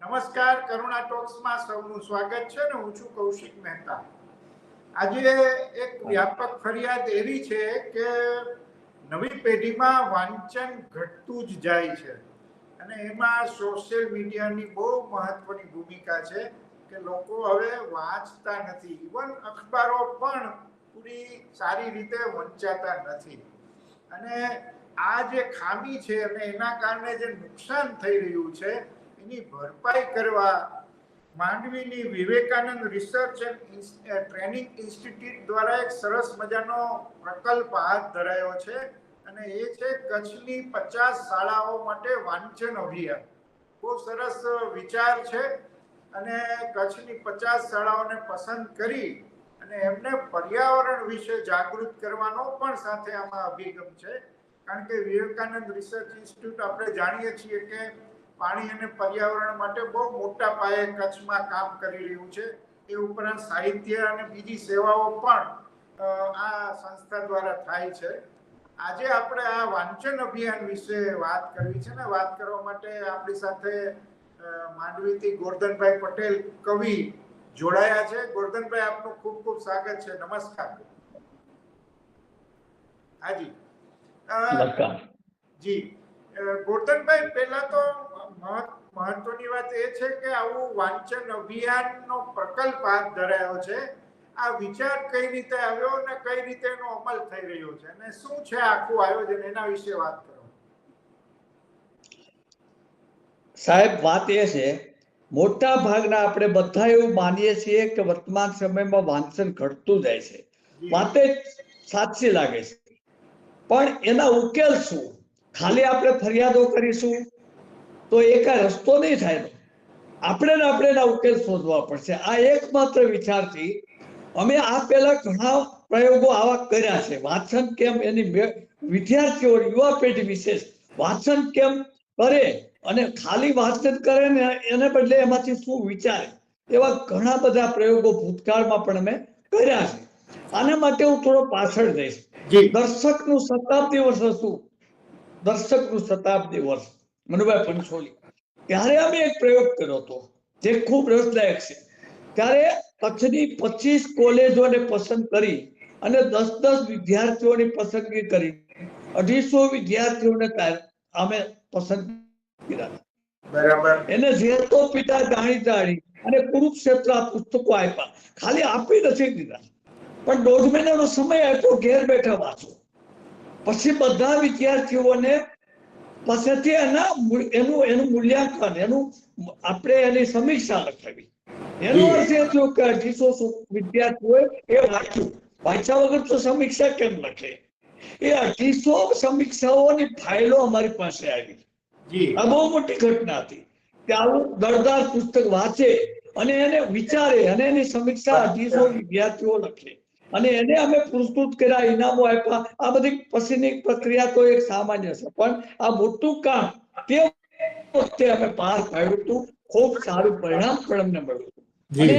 નમસ્કાર, કરુણા ટોક્સમાં સૌનું સ્વાગત છે ને હું છું કૌશિક મહેતા. આજે એક વ્યાપક ફરિયાદ એવી છે કે નવી પેઢીમાં વાંચન ઘટતું જ જાય છે અને એમાં સોશિયલ મીડિયાની બહુ મહત્વની ભૂમિકા છે કે લોકો હવે વાંચતા નથી. ઇવન અખબારો પણ પૂરી સારી રીતે વંચાતા નથી. અને આ જે ખામી છે અને એના કારણે જે નુકસાન થઈ રહ્યું છે એની ભરપાઈ કરવા માંડવીની Vivekananda research and training institute દ્વારા એક સરસ મજાનો પ્રકલ્પ હાથ ધરાયો છે અને એ છે કચ્છની પચાસ શાળાઓ માટે વાંચન અભિયાન. બહુ સરસ વિચાર છે અને કચ્છની પચાસ શાળાઓને પસંદ કરી અને એમને પર્યાવરણ વિશે જાગૃત કરવાનો પણ સાથે આમાં અભિગમ છે. કારણ કે વિવેકાનંદ રિસર્ચ ઇન્સ્ટિટ્યૂટ આપણે જાણીએ છીએ કે પાણી અને પર્યાવરણ માટે બહુ મોટા પાયે કચ્છમાં કામ કરી રહ્યું છે. એ ઉપરાંત સાહિત્ય અને બીજી સેવાઓ પણ આ સંસ્થા દ્વારા થાય છે. આજે આપણે આ વાંચન અભિયાન વિશે વાત કરવી છે ને વાત કરવા માટે આપણી સાથે માંડવીથી ગોરધનભાઈ પટેલ કવિ જોડાયા છે. ગોરધનભાઈ આપનું ખૂબ ખૂબ સ્વાગત છે. નમસ્કાર. હાજી. જી. ગોરધનભાઈ પહેલા તો મહત્વની વાત એ છે કે આવું વાંચન અભિયાનનો પ્રકલ્પ હાથ ધરાયો છે. આ વિચાર કઈ રીતે આવ્યો અને કઈ રીતે એનો અમલ થઈ રહ્યો છે અને શું છે આખું આયોજન એના વિશે વાત કરો. સાહેબ વાત એ છે મોટા ભાગના આપણે બધા એવું માનીએ છીએ કે વર્તમાન સમયમાં વાંચન ઘટતું જાય છે. વાતે સાચી લાગે છે. પણ એના ઉકેલ શું? ખાલી આપણે ફરિયાદો કરીશું? તો એ કાંઈ રસ્તો નહીં થાય. આપણે ને આપણે એના ઉકેલ શોધવા પડશે. આ એકમાત્ર વિચારથી અમે આ પહેલા ઘણા પ્રયોગો આવા કર્યા છે. વાંચન કેમ એની વિદ્યાર્થીઓ યુવા પેઢી વિશેષ વાંચન કેમ કરે અને ખાલી વાંચન કરે ને એને બદલે એમાંથી શું વિચારે એવા ઘણા બધા પ્રયોગો ભૂતકાળમાં પણ અમે કર્યા છે. આના માટે હું થોડો પાછળ જઈશ. દર્શકનું શતાબ્દી વર્ષ હતું. દર્શકનું શતાબ્દી વર્ષ. મનુભાઈ પંચોલી. ત્યારે અમે એક પ્રયોગ કર્યો હતો જે ખૂબ રસદાયક છે. ત્યારે કચ્છની પચીસ કોલેજોને પસંદ કરી અને દસ દસ વિદ્યાર્થીઓની પસંદગી કરી. અઢીસો વિદ્યાર્થીઓને અમે પસંદ કર્યા એને એને ઝેરતો પિતા જાણી જાણી અને કુરુક્ષેત્ર પુસ્તકો આપ્યા. ખાલી આપી નથી દીધા. પણ દોઢ મહિનાનો સમય આપ્યો ઘેર બેઠા વાંચો પછી બધા વિદ્યાર્થીઓને પાસેથી એના એનું એનું મૂલ્યાંકન એનું આપણે એની સમીક્ષા લખાવી એનો અર્થ એ થયો કે અઢીસો વિદ્યાર્થીઓએ એ વાંચ્યું. વાંચ્યા વગર તો સમીક્ષા કેમ લખે? એ અઢીસો સમીક્ષાઓની ફાઇલો અમારી પાસે આવી. આ બહુ મોટી ઘટના હતી. આવું દળદાર પુસ્તક વાંચે અને એને વિચારે અને એની સમીક્ષા અઢીસો વિદ્યાર્થીઓ લખે. અને એને અમે પુરસ્કૃત કર્યા ઇનામો આપ્યા. આ બધી પછીની પ્રક્રિયા તો એક સામાન્ય છે. પણ આ મોટું કામ તે વખતે અમે પાર પાડ્યું હતું? ખૂબ સારું પરિણામ પણ અમને મળ્યું. અને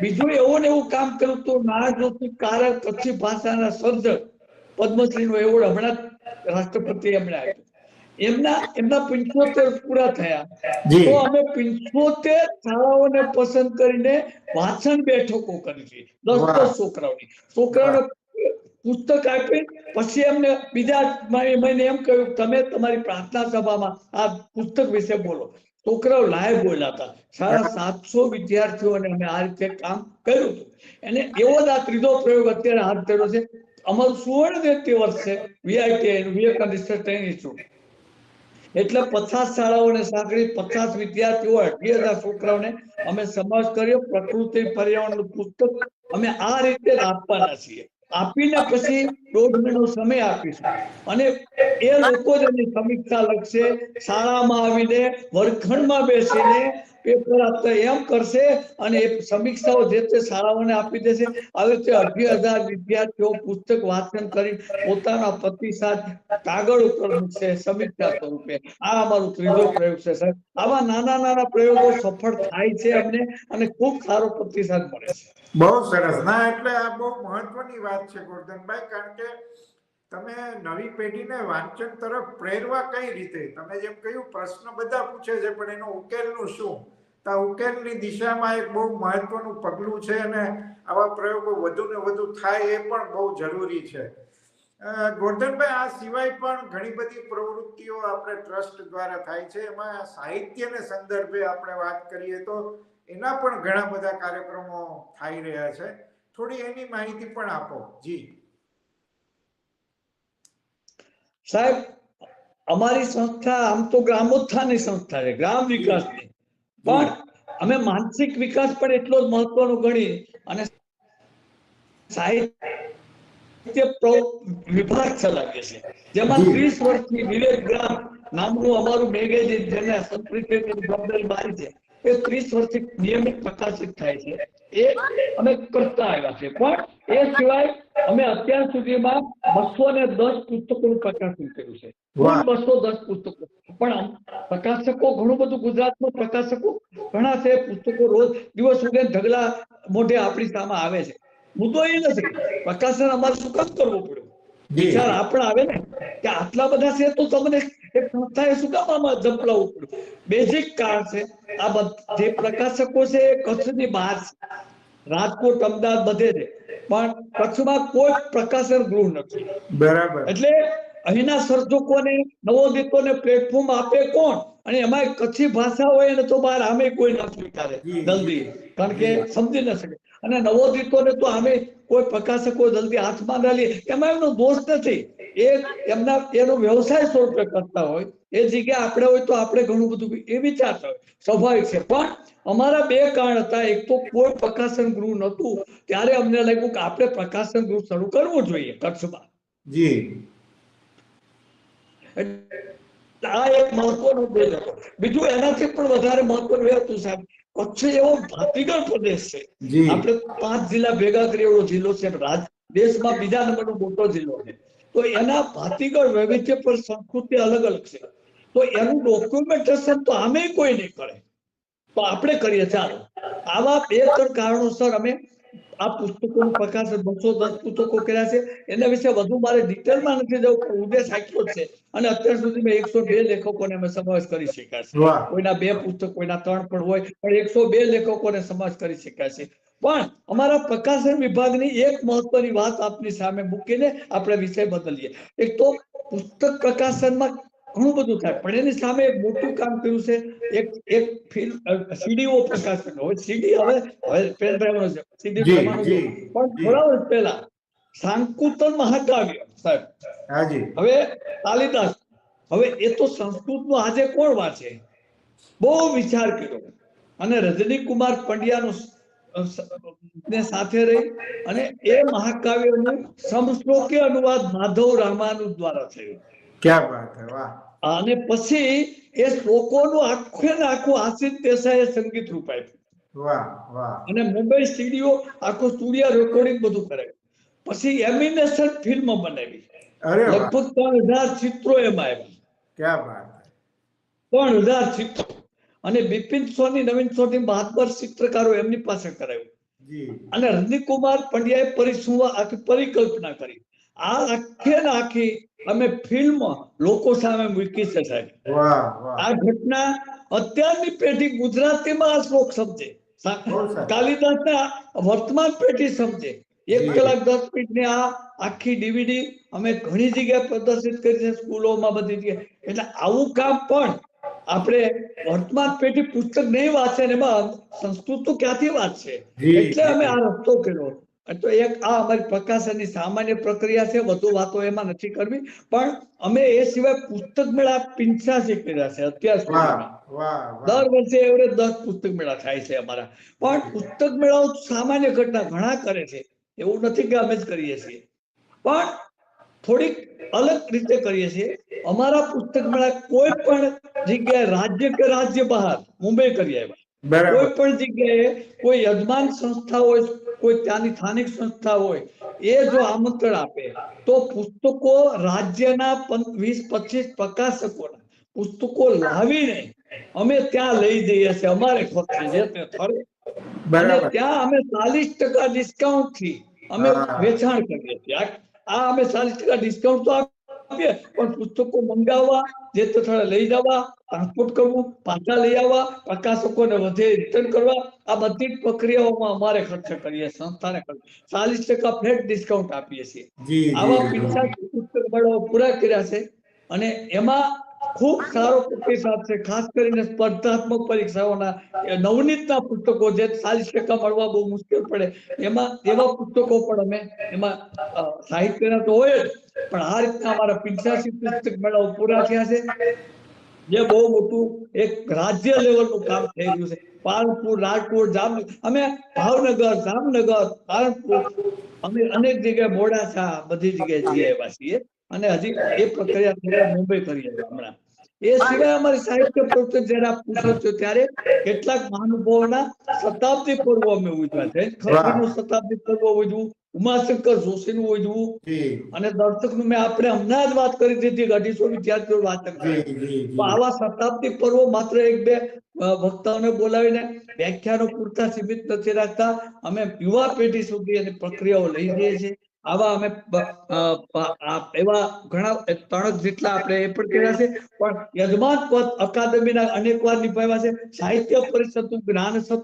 બીજું એવું ને એવું કામ કર્યું હતું નાણાકૃતિ કારક કચ્છી ભાષાના સર્જક પદ્મશ્રીનો એવોર્ડ હમણાં રાષ્ટ્રપતિ એમણે આપ્યો. એમના એમના પંચોતેર પૂરા થયા. તો અમે પંચોતેર શાળાઓને પસંદ કરીને વાંચન બેઠકો કરી છે. દસ દસ છોકરાઓની. છોકરાઓને પુસ્તક આપી પછી એમને બીજા મહિને એમ કહ્યું તમે તમારી પ્રાર્થના સભામાં આ પુસ્તક વિશે બોલો. છોકરાઓ લાય બોલ્યા હતા. સાડા સાતસો વિદ્યાર્થીઓને અમે આ રીતે કામ કર્યું હતું. અને એવો જ આ ત્રીજો પ્રયોગ અત્યારે હાથ ધર્યો છે. અમારું સુવર્ણ જયંતિ વર્ષ VIT Vivekanand research training institute એટલે પચાસ શાળાઓને સાંકળી, પચાસ વિદ્યાર્થીઓ, અઢી હજાર છોકરાઓને અમે સમાજ કર્યો, પ્રકૃતિ પર્યાવરણનું પુસ્તક અમે આ રીતે આપવાના છીએ. આપીને પછી દોઢ મહિનો સમય આપીશું. અને એ લોકો જ એની સમીક્ષા લખશે. શાળામાં આવીને વર્ગખંડમાં બેસીને પેપર આપતા એમ કરશે અને સમીક્ષાઓ જે તે શાળાઓને આપી દેશે. હવે તે અઢી હજાર વિદ્યાર્થીઓ પુસ્તક વાંચન કરી પોતાના પ્રતિસાદ કાગળ ઉપર મૂકશે સમીક્ષા સ્વરૂપે. આ અમારો ત્રીજો પ્રયોગ છે સર આવા નાના નાના પ્રયોગો સફળ થાય છે અમને અને ખૂબ સારો પ્રતિસાદ મળે છે. બહુ સરસ. ના, એટલે આ બહુ મહત્વની વાત છે ગોરધનભાઈ, કારણ કે તમે નવી પેઢીને વાંચન તરફ પ્રેરવા કઈ રીતે? તમે જેમ કહ્યું, પ્રશ્ન બધા પૂછે છે, પણ એનો ઉકેલનું શું? તો ઉકેલની દિશામાં એક બહુ મહત્વનું પગલું છે અને આવા પ્રયોગો વધુ ને વધુ થાય એ પણ બહુ જરૂરી છે. ગોર્ધનભાઈ, આ સિવાય પણ ઘણી બધી પ્રવૃત્તિઓ આપણે ટ્રસ્ટ દ્વારા થાય છે. એમાં સાહિત્યને સંદર્ભે આપણે વાત કરીએ તો એના પણ ઘણા બધા કાર્યક્રમો થઈ રહ્યા છે. થોડી એની માહિતી પણ આપો. જી. સાહેબ અમારી સંસ્થા આમ તો ગ્રામોત્થાનની સંસ્થા છે ગ્રામ વિકાસની. પણ અમે માનસિક વિકાસ પણ એટલો જ મહત્વનો ગણી અને સાહિત્ય વિભાગ ચલાવીએ છીએ. જેમાં ત્રીસ વર્ષથી વિવેક ગ્રામ નામનું અમારું મેગેઝિન જેને સંસ્કૃતિ જવાબદારી મારી છે. એ ત્રીસ વર્ષથી નિયમિત પ્રકાશિત થાય છે. એ અમે કરતા આવ્યા છે પણ એ સિવાય અમે અત્યાર સુધીમાં બસો ને દસ પુસ્તકોનું પ્રકાશન કર્યું છે. બસો દસ પુસ્તકો. પણ પ્રકાશકો ઘણું બધું ગુજરાતમાં પ્રકાશકો ઘણા છે પુસ્તકો રોજ દિવસ ઉગે ઢગલા મોઢે આપણી સામે આવે છે. મુદ્દો એ નથી. પ્રકાશન અમારે શું કામ કરવું પડ્યું વિચાર આપણે આવે ને કે આટલા બધા છે તો તમને એક સંસ્થાએ શું કામ આમાં જંપલાવવું પડ્યું? બેઝિક કારણ છે. આ જે પ્રકાશકો છે એ કચ્છની બહાર છે. રાજકોટ અમદાવાદ બધે છે. પણ કચ્છમાં કોઈ પ્રકાશન ગૃહ નથી. બરાબર. એટલે અહીંના સર્જકોને નવોદિતોને પ્લેટફોર્મ આપે કોણ? અને એમાં કચ્છી ભાષા હોય ને તો બહાર આમે કોઈ ન સ્વીકારે જલ્દી. કારણ કે સમજી ન શકે. અને નવોદિતોને તો આમે કોઈ પ્રકાશકો જલ્દી હાથમાં ના લઈએ એમાં એમનો દોષ નથી. એ એમના એનો વ્યવસાય સ્વરૂપે કરતા હોય એ જગ્યાએ આપણે હોય તો આપણે ઘણું બધું એ વિચારતા હોય. સ્વાભાવિક છે. પણ અમારા બે કારણ હતા. એક તો કોઈ પ્રકાશન ગૃહ નહોતું. ત્યારે અમને લાગ્યું કે આપણે પ્રકાશન ગૃહ શરૂ કરવું જોઈએ કચ્છમાં. જી. આ એક મહત્વનો ઉદ્દેશ હતો. બીજું એનાથી પણ વધારે મહત્વનું એ હતું સાહેબ કચ્છ એવો ભાતીગળ પ્રદેશ છે. આપણે પાંચ જિલ્લા ભેગા કરી એવો જિલ્લો છે. રાજ દેશમાં બીજા નંબરનો મોટો જિલ્લો છે. તો એના ભાતીગળ વૈવિધ્ય પર સંસ્કૃતિ અલગ અલગ છે. તો એનું ડોક્યુમેન્ટેશન તો અમે કોઈ નહીં કરે. તો આપણે કરીએ, ચાલો. આવા બે ત્રણ કારણોસર અમે આ પુસ્તકોનું પ્રકાશન બસો દસ પુસ્તકો કર્યા છે. એના વિશે વધુ મારે ડિટેલમાં નથી જવું પણ ઉદ્દેશ આટલો જ છે. અને અત્યાર સુધી મેં એકસો બે લેખકોને અમે સમાવેશ કરી શક્યા છે. કોઈના બે પુસ્તક કોઈના ત્રણ પણ હોય પણ એકસો બે લેખકોને સમાવેશ કરી શક્યા છે. પણ અમારા પ્રકાશન વિભાગની એક મહત્વની વાત આપની સામે મૂકીને આપણે વિષય બદલીએ. એક તો પુસ્તક પ્રકાશનમાં ઘણું બધું થાય. પણ એની સામે એક મોટું કામ કર્યું છે એક એક સીડીઓ પ્રકાશન હવે સીડી હવે હવે સીડી પણ થોડા વર્ષ પહેલા સાંકુતન મહાકાવ્ય સાહેબ. હાજી હવે કાલિદાસ હવે એ તો સંસ્કૃતનું આજે કોણ વાંચે? બહુ વિચાર કર્યો. અને રજની કુમાર પંડ્યાનો ને સાથે રહી અને એ મહાકાવ્યનું સમશ્લોકી અનુવાદ માધવ રામાનુજ દ્વારા થયું. ક્યાં વાત હે વાહ. અને પછી એ શ્લોકોનું આખે ને આખું આશિષ દેસાઈએ સંગીત રૂપ આપ્યું વાહ વાહ. અને મુંબઈ સ્ટુડિયો આખો સ્ટુડિયો રેકોર્ડિંગ બધું કરાવ્યું પછી એમિનેશન ફિલ્મ બનાવી અરે લગભગ ત્રણ હજાર ચિત્રો એમાં આવ્યા ક્યાં વાત ત્રણ હજાર ચિત્રો. અને બિપિન સોની નવીન સોની બહાદુર ચિત્રકારો એમની પાસે કરાવ્યું અને રજનીકુમાર પંડ્યાએ પરિસંવા આખી પરિકલ્પના કરી. આ આખે આખી અમે ફિલ્મ લોકો સામે મૂકી છે સાહેબ આ ઘટના અત્યારની પેઢી ગુજરાતીમાં આ શ્લોક સમજે. કાલિદાસના વર્તમાન પેઢી સમજે. એક કલાક દસ મિનિટની આ આખી ડીવીડી અમે ઘણી જગ્યાએ પ્રદર્શિત કરી છે સ્કૂલોમાં બધી જગ્યાએ. એટલે આવું કામ પણ આપણે વર્તમાન પેઢી પુસ્તક નહીં વાંચે ને એમાં સંસ્કૃત તો ક્યાંથી વાંચશે? એટલે અમે આ રસ્તો કર્યો. તો એક આ અમારી પ્રકાશનની સામાન્ય પ્રક્રિયા છે વધુ વાતો એમાં નથી કરવી પણ અમે એ સિવાય પુસ્તક મેળા પિંચાસી કર્યા છે અત્યાર વાહ દર વર્ષે એવરેજ દસ પુસ્તક મેળા થાય છે અમારા. પણ પુસ્તક મેળાઓ સામાન્ય ઘટના ઘણા કરે છે એવું નથી કે અમે જ કરીએ છીએ. પણ થોડીક અલગ રીતે કરીએ છીએ. અમારા પુસ્તક મેળા કોઈ પણ જગ્યાએ રાજ્ય કે રાજ્ય બહાર મુંબઈ કરી આવ્યા. કોઈ પણ જગ્યાએ કોઈ યજમાન સંસ્થા હોય કોઈ ત્યાંની સ્થાનિક સંસ્થા હોય એ જો આમંત્રણ આપે તો પુસ્તકો રાજ્યના વીસ પચીસ પ્રકાશકોના પુસ્તકો લાવીને અમે ત્યાં લઈ જઈએ છીએ અમારે ખર્ચે જે તે અને ત્યાં અમે ચાલીસ ટકા ડિસ્કાઉન્ટથી અમે વેચાણ કરીએ છીએ. આ- આ અમે ચાલીસ ટકા ડિસ્કાઉન્ટ તો આપીએ પણ પુસ્તકો મંગાવવા જે તે સ્થળે લઈ જવા ટ્રાન્સપોર્ટ કરવું પાછા લઈ આવવા પ્રકાશકોને વધે રિટર્ન કરવા આ બધી જ પ્રક્રિયાઓમાં અમારે ખર્ચ કરીએ સંસ્થાને ખર્ચ. ચાલીસ ટકા ફ્લેટ ડિસ્કાઉન્ટ આપીએ છીએ. આવા પિસ્તાલીસ પુસ્તક મેળવવા પૂરા કર્યા છે અને એમાં ખૂબ સારો પ્રતિસાદ છે. ખાસ કરીને સ્પર્ધાત્મક પરીક્ષાઓના નવનીતના પુસ્તકો જે ચાલીસ ટકા મળવા બહુ મુશ્કેલ પડે. એમાં એવા પુસ્તકો પણ અમે એમાં સાહિત્યના તો હોય જ, પણ આ રીતના અમારા પિંચાસી પુસ્તક મેળાઓ પૂરા થયા છે. જે બહુ મોટું એક રાજ્ય લેવલનું કામ થઈ રહ્યું છે. પાલનપુર, રાજકોટ જામ અમે ભાવનગર, જામનગર, પાલનપુર, અમે અનેક જગ્યાએ મોડાસા બધી જગ્યાએ જઈ આવ્યા છીએ. અને હજી એ પ્રક્રિયા મુંબઈ કરી હમણાં. એ સિવાય અમારી સાહિત્ય પ્રવૃત્તિ જયારે આપ પૂછો છો ત્યારે કેટલાક મહાનુભાવોના શતાબ્દી પર્વ અમે ઉજવ્યા છે. ખરબીનું શતાબ્દી પર્વ ઉજવું ઉમાશંકર જોશીનું ઉજવું અને દર્શકનું મેં આપણે હમણાં જ વાત કરી દીધી અઢીસો વિદ્યાર્થીઓ વાત આવા શતાબ્દી પર્વ માત્ર એક બે વક્તાઓને બોલાવીને વ્યાખ્યાનો પૂરતા સીમિત નથી રાખતા. અમે યુવા પેઢી સુધી એની પ્રક્રિયાઓ લઈ જઈએ છીએ. આવા અમે એવા ઘણા ત્રણ જેટલા આપણે એ પણ કર્યા છે. પણ યજમાન પદ અકાદમીના અનેક વાર નિભાવ્યા છે. સાહિત્ય પરિષદનું જ્ઞાન સત્ર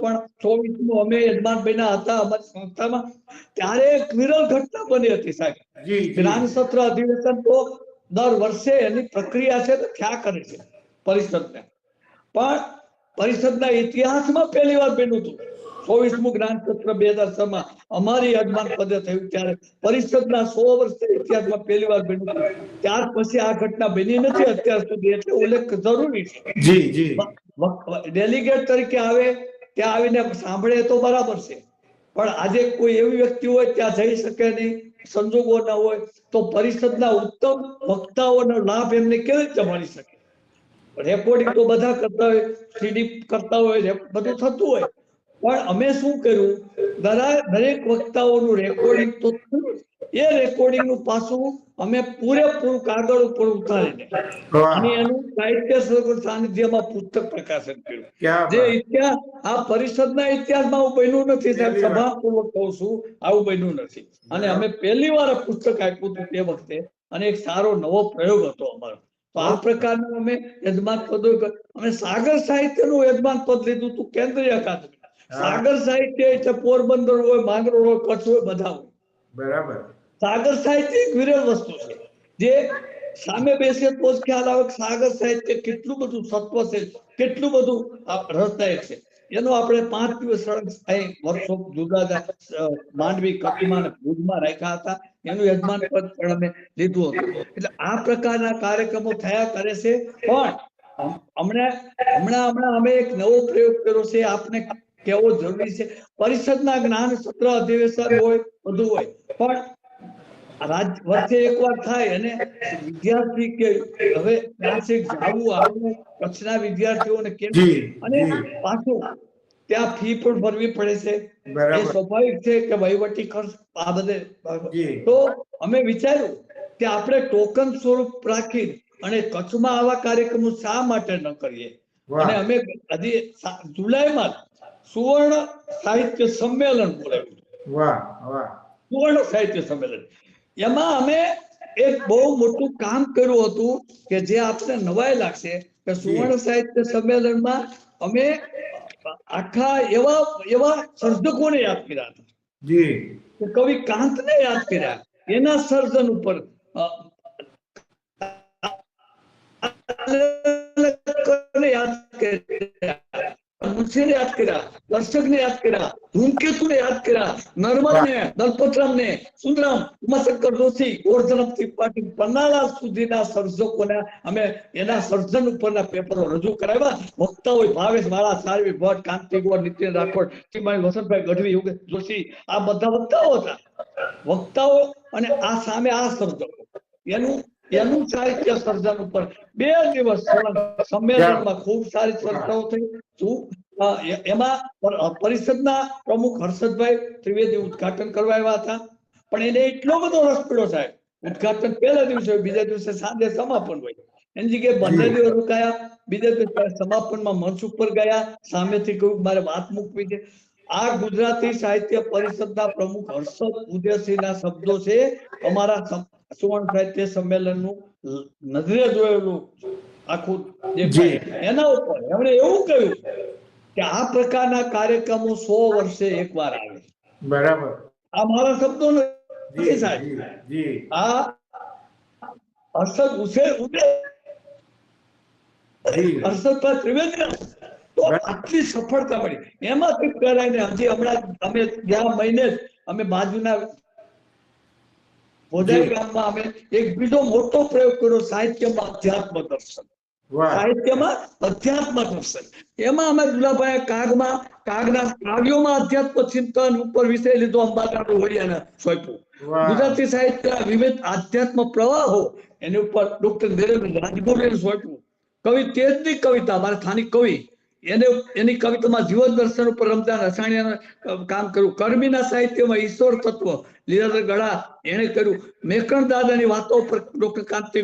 પણ ચોવીસનું અમે યજમાન ના હતા અમારી સંસ્થામાં. ત્યારે એક વિરલ ઘટના બની હતી સાહેબ. જ્ઞાન સત્ર અધિવેશન તો દર વર્ષે એની પ્રક્રિયા છે તો થયા કરે છે પરિષદને. પણ પરિષદના ઇતિહાસમાં પહેલી વાર બન્યું હતું. ચોવીસમું જ્ઞાન સત્ર બે હજાર છ માં અમારી યજમાન પદે થયું ત્યારે. પરિષદના સો વર્ષના ઇતિહાસમાં પહેલી વાર બન્યું ત્યાર પછી આ ઘટના બની નથી અત્યાર સુધી એટલે ઉલ્લેખ જરૂરી છે. જી જી. ડેલિગેટ તરીકે આવે ત્યાં આવીને સાંભળે તો બરાબર છે. પણ આજે કોઈ એવી વ્યક્તિ હોય ત્યાં જઈ શકે નહીં સંજોગો ના હોય તો પરિષદના ઉત્તમ વક્તાઓનો લાભ એમને કેવી રીતે મળી શકે? રેકોર્ડિંગ તો બધા કરતા હોય સીડી કરતા હોય બધું થતું હોય. પણ અમે શું કર્યું? દરા- દરેક વક્તાઓનું રેકોર્ડિંગ તો થયું એ રેકોર્ડિંગનું પાછું અમે પૂરેપૂરું કાગળ ઉપર ઉતારીને અને એનું સાહિત્ય સાનિધ્યમાં પુસ્તક પ્રકાશન કર્યું. જે ઇતિહાસ આ પરિષદના ઇતિહાસમાં આવું બન્યું નથી સાહેબ. સભાપૂર્વક કહું છું આવું બન્યું નથી. અને અમે પહેલી વાર પુસ્તક આપ્યું હતું તે વખતે અને એક સારો નવો પ્રયોગ હતો અમારો. તો આ પ્રકારનું અમે યજમાન પદો અમે સાગર સાહિત્યનું યજમાન પદ લીધું હતું કેન્દ્રીય અકાદમી. સાગર સાહિત્ય એટલે પોરબંદર હોય માંગરોળ હોય કચ્છ હોય બધા હોય. બરાબર. સાગર સાહિત્ય એક વિરલ વસ્તુ છે. જે સામે બેસીએ તો જ ખ્યાલ આવે કે સાગર સાહિત્ય કેટલું બધું સત્વ છે કેટલું બધું રસદાયક છે. એનો આપણે પાંચ દિવસ અહીં વર્કશોપ જુદા જુદા માંડવી કચ્છમાં ભુજમાં રાખ્યા હતા. એનું યજમાન પદ પણ અમે લીધું હતું. એટલે આ પ્રકારના કાર્યક્રમો થયા કરે છે. પણ હમણાં હમણાં હમણાં અમે એક નવો પ્રયોગ કર્યો છે. આપને કેવો જરૂરી છે? પરિષદના જ્ઞાન સત્ર અધિવેશન હોય બધું હોય. પણ વર્ષે એકવાર થાય અને વિદ્યાર્થી કે હવે ત્યાં જાવું આવું કચ્છના વિદ્યાર્થીઓને કેમ? અને પાછું ત્યાં ફી પણ ભરવી પડે છે. એ સ્વાભાવિક છે કે વહીવટી ખર્ચ આ બધે તો અમે વિચાર્યું કે આપણે ટોકન સ્વરૂપ રાખી અને કચ્છમાં આવા કાર્યક્રમો શા માટે ન કરીએ? અને અમે હજી જુલાઈમાં સુવર્ણ સાહિત્ય સંમેલન બોલાવ્યું વાહ વાહ સુવર્ણ સાહિત્ય સંમેલન એમાં અમે એક બહુ મોટું કામ કર્યું હતું કે જે આપને નવાઈ લાગશે કે સુવર્ણ સાહિત્ય સંમેલનમાં અમે આખા એવા એવા સર્જકોને યાદ કર્યા હતા કવિ કાંતને યાદ કર્યા એના સર્જન ઉપર યાદ કર્યા મુનશીને યાદ કર્યા દર્શકને યાદ કર્યા ધૂમકેતુને યાદ કર્યા નર્મદને દલપતરામને સુંદરામ ઉમાશંકર જોશી ગોરધનમ ત્રિપાઠી પન્નાલાલ સુધીના સર્જકોને અમે એના સર્જન ઉપરના પેપરો રજૂ કરાવ્યા વક્તાઓ ભાવેશ વાળા સારવી ભટ્ટ કાંતિ ગોર નીતિન રાઠોડ શ્રીમાન વસંતભાઈ ગઢવી યોગેશ જોશી આ બધા વક્તાઓ હતા વક્તાઓ અને આ સામે આ સર્જકો એનું એનું સાહિત્ય સર્જન ઉપર બે દિવસ સંમેલનમાં ખૂબ સારી ચર્ચાઓ થઈ. એમાં પરિષદના પ્રમુખ હર્ષદભાઈ ત્રિવેદી ઉદઘાટન કરવા આવ્યા હતા. પણ એને એટલો બધો રસ પડ્યો સાહેબ. ઉદઘાટન પહેલા દિવસે બીજા દિવસે સાંજે સમાપન હોય. એની જગ્યાએ બંને દિવસ રોકાયા. બીજા દિવસે સમાપનમાં મંચ ઉપર ગયા. સામેથી કહ્યું મારે વાત મૂકવી છે. આ ગુજરાતી સાહિત્ય પરિષદના પ્રમુખ હર્ષદ ઉદયસિંહના શબ્દો છે. અમારા સુવર્ણ સાહિત્ય સંમેલનનું નજરે જોયેલું આખું દેખાય. એના ઉપર એમણે એવું કહ્યું કે આ પ્રકારના કાર્યક્રમો સો વર્ષે એકવાર આવે. બરાબર. આ મારા શબ્દો નથી સાહેબ. આ હર્ષદ ઉછેર ઉદે હર્ષદભાઈ ત્રિવેદી. તો આટલી સફળતા મળી. એમાંથી કરાઈને હજી હમણાં અમે ગયા મહિને અમે બાજુના ગામમાં અમે એક બીજો મોટો પ્રયોગ કર્યો સાહિત્યમાં અધ્યાત્મ દર્શન. સાહિત્યમાં અધ્યાત્મ દર્શન. એમાં અમે દુલાભાઈ કાગમાં કાગના કાવ્યોમાં અધ્યાત્મ ચિંતન ઉપર વિષય લીધો અંબાલાનું હોળિયાના સોંપ્યું. ગુજરાતી સાહિત્યના વિવિધ આધ્યાત્મ પ્રવાહો એની ઉપર ડોક્ટર દેવેન્દ્ર રાજગુરુએ સોંપ્યું. કવિ તેજની કવિતા મારા સ્થાનિક કવિ. એને એની કવિતામાં જીવન દર્શન ઉપર રમજાન અસાણિયાનું કામ કર્યું. કર્મીના સાહિત્યમાં ઈશ્વર તત્વ લીલાધર ગળા એને કર્યું. મેકણ દાદાની વાતો પર ડોક્ટર કાંતિ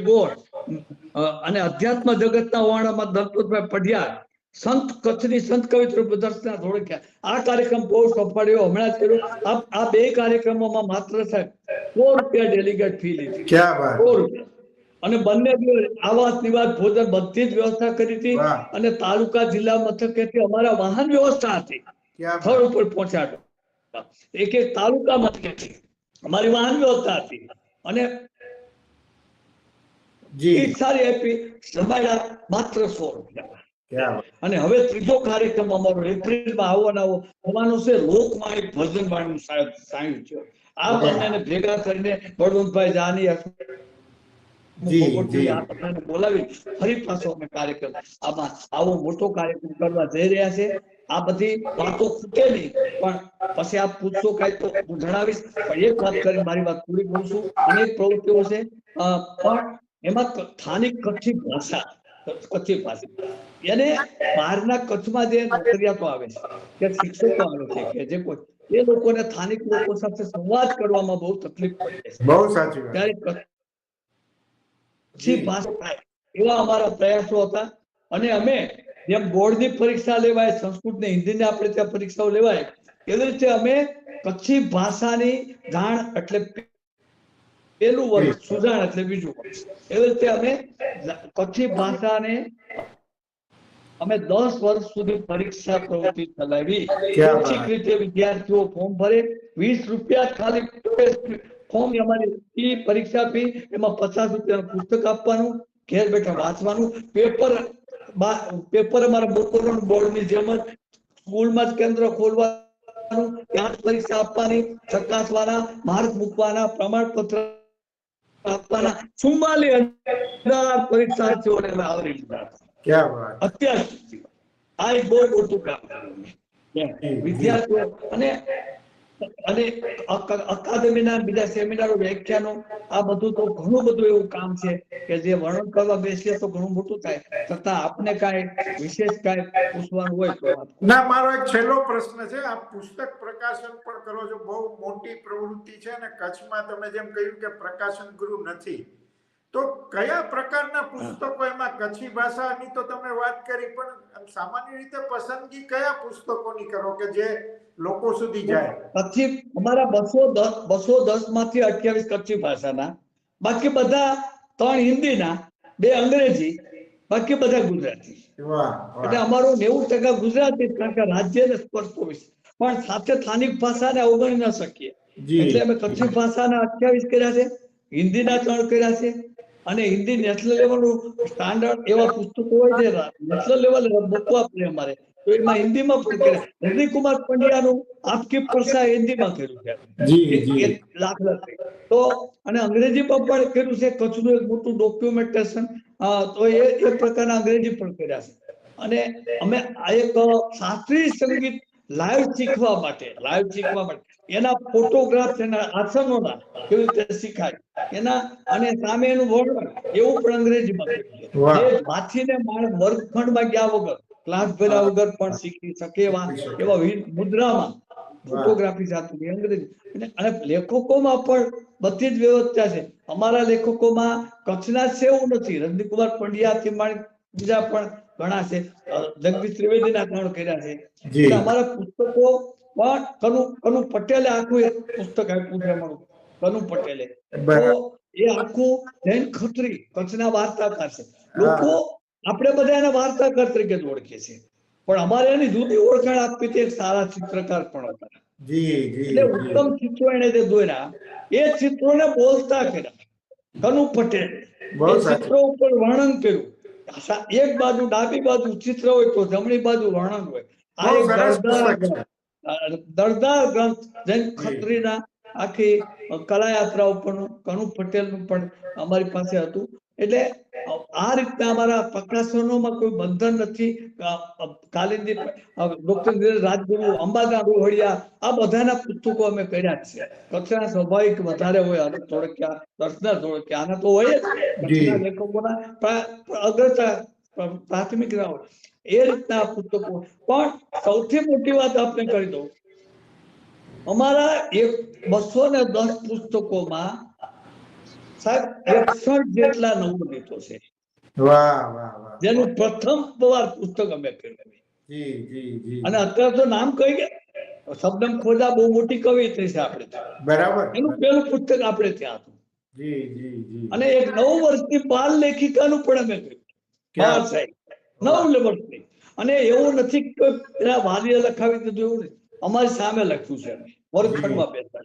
અને અધ્યાત્મ જગતના વર્ણમાં દત્તભાઈ પઢિયાર. સંત કચ્છની સંત કવિત્ર પ્રદર્શના ધોળક્યા. આ કાર્યક્રમ બહુ સફળ્યો. હમણાં જ કર્યો. આ આ બે કાર્યક્રમોમાં માત્ર સાહેબ સો રૂપિયા ડેલિગેટ ફી લીધી. સો રૂપિયા. અને બંને આવાસ નિવાસ ભોજન બધી જ વ્યવસ્થા કરી હતી અને તાલુકા જિલ્લા મથકેથી અમારા વાહન વ્યવસ્થા હતી. સ્થળ ઉપર પહોંચાડો. એક એક તાલુકા મથકેથી અમારી વાહન વ્યવસ્થા હતી. અને સારી આપી માત્ર સો રૂપિયા. અને હવે ત્રીજો કાર્યક્રમ અમારો એપ્રિલમાં આવવાનો થવાનો છે લોકમાળી ભજન વાળનું સાયું છે. આ બંનેને ભેગા કરીને બળવંતભાઈ જાની બોલાવી ફરી પાછો અમે કાર્યક્રમ આમાં આવો મોટો કાર્યક્રમ કરવા જઈ રહ્યા છે. આ બધી વાતો ખૂટે નહીં પણ પછી આપ પૂછશો કાંઈ તો હું જણાવીશ. પણ એક વાત કરી મારી વાત પૂરી કરું છું. અનેક પ્રવૃત્તિઓ છે. પણ એમાં સ્થાનિક કચ્છી ભાષા કચ્છી ભાષા. એને બહારના કચ્છમાં જે નોકરિયાતો આવે છે કે શિક્ષકો આવે છે કે જે કોઈ એ લોકોને સ્થાનિક લોકો સાથે સંવાદ કરવામાં બહુ તકલીફ પડે છે. બહુ સાચી ત્યારે કચ્છી પાસ થાય એવા અમારા પ્રયાસો હતા. અને અમે જેમ બોર્ડની પરીક્ષા લેવાય સંસ્કૃત ને હિન્દી ને આપણે ત્યાં પરીક્ષાઓ લેવાય એવી રીતે અમે કચ્છી ભાષાની જાણ એટલે પેલું વર્ષ સુજાણ એટલે બીજું વર્ષ એવી રીતે અમે કચ્છી ભાષાને અમે દસ વર્ષ સુધી પરીક્ષા પ્રવૃત્તિ ચલાવી. ક્યાં રીતે વિદ્યાર્થીઓ ફોર્મ ભરે. વીસ રૂપિયા ખાલી ફોર્મ અમારી ફી પરીક્ષા ફી એમાં પચાસ રૂપિયાનું પુસ્તક આપવાનું ઘેર બેઠા વાંચવાનું. પેપર પેપર અમારા બપોરનું બોર્ડની જેમ જ સ્કૂલમાં જ કેન્દ્ર ખોલવાનું ત્યાં પરીક્ષા આપવાની ચકાસવાના માર્ક મૂકવાના પ્રમાણપત્ર આપવાના. ચુમ્માલી હજાર પરીક્ષાર્થીઓને અમે આવરી લીધા હતા. અત્યાર સુધી. આ એક બહુ મોટું કામ કર્યું વિદ્યાર્થીઓ અને અને અકાદમીના બીજા સેમિનારો વ્યાખ્યાનો આ બધું તો ઘણું બધું એવું કામ છે કે જે વર્ણન કરવા બેસીએ તો ઘણું મોટું થાય. છતાં આપને કાંઈ વિશેષ કાંઈ પૂછવાનું હોય તો ના મારો એક છેલ્લો પ્રશ્ન છે. આ પુસ્તક પ્રકાશન પણ કરો છો. બહુ મોટી પ્રવૃત્તિ છે અને કચ્છમાં તમે જેમ કહ્યું કે પ્રકાશન ગૃહ નથી. તો કયા પ્રકારના પુસ્તકો એમાં કચ્છી ભાષાની તો તમે વાત કરી પણ સામાન્ય રીતે પસંદગી કયા પુસ્તકોની કરો કે જે લોકો સુધી જાય? પછી અમારા બસો દસ બસો દસમાંથી અઠ્યાવીસ કચ્છી ભાષાના બાકી બધા ત્રણ હિન્દીના બે અંગ્રેજી બાકી બધા ગુજરાતી. એટલે અમારું નેવું ટકા ગુજરાતી કારણ કે રાજ્યને સ્પર્શતો વિશે. પણ સાથે સ્થાનિક ભાષાને અવગણી ન શકીએ. એટલે અમે કચ્છી ભાષાના અઠ્યાવીસ કર્યા છે હિન્દીના ત્રણ કર્યા છે અને હિન્દી નેશનલ લેવલનું સ્ટાન્ડર્ડ એવા પુસ્તકો હોય છે નેશનલ લેવલે મૂકવા પડે અમારે. તો એમાં હિન્દીમાં પણ કર્યા રજનીકુમાર પંડ્યાનું આપકી પરસા હિન્દીમાં કર્યું છે. લાખ દાખલા તો અને અંગ્રેજીમાં પણ કર્યું છે કચ્છનું એક મોટું ડોક્યુમેન્ટેશન તો એ એ પ્રકારના અંગ્રેજી પણ કર્યા છે. અને અમે આ એક શાસ્ત્રીય સંગીત લાઈવ શીખવા માટે લાઈવ શીખવા માટે. એના ફોટોગ્રાફ એના આસનોના કેવી રીતે શીખાય? એના અને સામે એનું વર્ણન એવું પણ અંગ્રેજીમાં જે માણસ વર્ગખંડમાં ગયા વગર ક્લાસ ભર્યા વગર પણ શીખી શકે એવા એવા મુદ્રામાં ફોટોગ્રાફી સાથે અંગ્રેજી. અને- લેખકોમાં પણ બધી જ વ્યવસ્થા છે. અમારા લેખકોમાં કચ્છના એવું નથી. રજનીકુમાર પંડ્યાથી માંડી બીજા પણ ઘણા છે. જગદીશ ત્રિવેદીના ત્રણ કર્યા છે. અમારા પુસ્તકો પણ કનુ કનુ પટેલે આખું એક પુસ્તક આપ્યું છે અમારું. કનુ પટેલે. એ આખું જૈન ખત્રી કચ્છના વાર્તાકાર છે. લોકો આપણે બધા એને વાર્તાકાર તરીકે જ ઓળખીએ છીએ. પણ અમારે એની જુદી ઓળખાણ આપવી તે એક સારા ચિત્રકાર પણ હતા. એટલે ઉત્તમ ચિત્રો એને જે દોર્યા એ ચિત્રોને બોલતા કર્યા. કનુ પટેલ. ચિત્રો ઉપર વર્ણન કર્યું. એક બાજુ ડાબી બાજુ ચિત્ર હોય તો જમણી બાજુ વર્ણન હોય આ એક દળદાર ગ્રંથ. દળદાર ગ્રંથ જૈન ખત્રીના આખી કલાયાત્રા ઉપરનું કનુ પટેલનું પણ અમારી પાસે હતું એટલે આ રીતના અમારા પ્રકાશનોમાં કોઈ બંધન નથી. કાલિંદી ડોક્ટર રાજગુરુ અંબાદા રોહડિયા આ બધાના પુસ્તકો અમે કર્યા છે. કચ્છના સ્વાભાવિક વધારે હોય અને ધોળકિયા દર્શના ધોળકિયા આના તો હોય જ. લેખકોના અગ્રતા પ્રાથમિક ના હોય. એ રીતના પુસ્તકો. પણ સૌથી મોટી વાત આપને કરી દઉં. અમારા એક બસો ને દસ પુસ્તકોમાં સાહેબ એકસઠ જેટલા નવોદિતો છે. વાહ વાહ વાહ જેનું પ્રથમ વાર પુસ્તક અમે જી અને અત્યારે તો નામ કહી ગયા? શબ્દમ ખોજા બહુ મોટી કવિત્રી છે આપણે બરાબર. એનું પેલું પુસ્તક આપણે ત્યાં હતું. અને એક નવ વર્ષની બાલ લેખિકાનું પણ અમે કર્યું. સાહેબ. નવ વર્ષની. અને એવું નથી કે એના વાલીએ લખાવી દીધું એવું નથી અમારી સામે લખ્યું છે. વર્ગખંડમાં બેસતા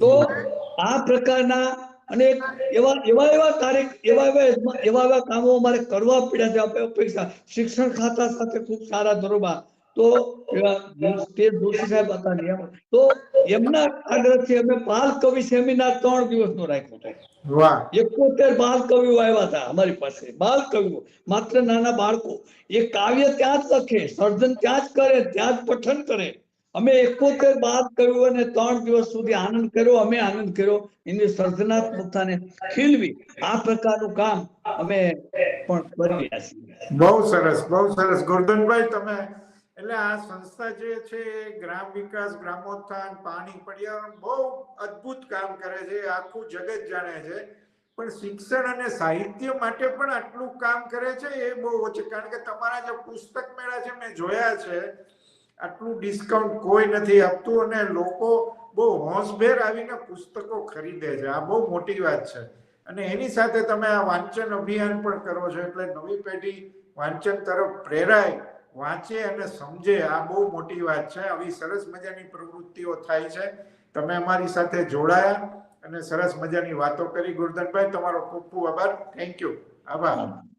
તો આ પ્રકારના અને એવા એવા એવા કાર્ય એવા એવા એવા એવા કામો અમારે કરવા પડ્યા છે આપણે અપેક્ષા શિક્ષણ ખાતા સાથે ખૂબ સારા ધોરણમાં તો તે જોશી સાહેબ હતા નિયમ તો એમના આગ્રહથી અમે બાલ કવિ સેમિનાર ત્રણ દિવસનો રાખ્યો હતો. એકોતેર બાલ કવિઓ આવ્યા હતા અમારી પાસે. બાલ કવિઓ માત્ર નાના બાળકો. એ કાવ્ય ત્યાં જ લખે સર્જન ત્યાં જ કરે ત્યાં જ પઠન કરે. અમે એકોતેર બાદ કર્યું અને ત્રણ દિવસ સુધી આનંદ કર્યો, અમે આનંદ કર્યો. એની સર્જનાત્મકતાને ખીલવી, આ પ્રકારનું કામ અમે પણ કરી રહ્યા છીએ. બહુ સરસ બહુ સરસ. ગોરધનભાઈ, તમે એટલે આ સંસ્થા જે છે, ગ્રામ વિકાસ, ગ્રામોત્થાન, પાણી, પર્યાવરણ, બહુ અદ્ભુત કામ કરે છે, આખું જગત જાણે છે. પણ શિક્ષણ અને સાહિત્ય માટે પણ આટલું કામ કરે છે, એ બહુ ઓછું. કારણ કે તમારા જે પુસ્તક મેળા છે, મેં જોયા છે આટલું ડિસ્કાઉન્ટ કોઈ નથી આપતું અને લોકો બહુ હોંશભેર આવીને પુસ્તકો ખરીદે છે. આ બહુ મોટી વાત છે. અને એની સાથે તમે આ વાંચન અભિયાન પણ કરો છો એટલે નવી પેઢી વાંચન તરફ પ્રેરાય, વાંચે અને સમજે. આ બહુ મોટી વાત છે. આવી સરસ મજાની પ્રવૃત્તિઓ થાય છે. તમે અમારી સાથે જોડાયા અને સરસ મજાની વાતો કરી. ગુરધનભાઈ, તમારો ખૂબ ખૂબ આભાર. થેન્ક યુ આભાર.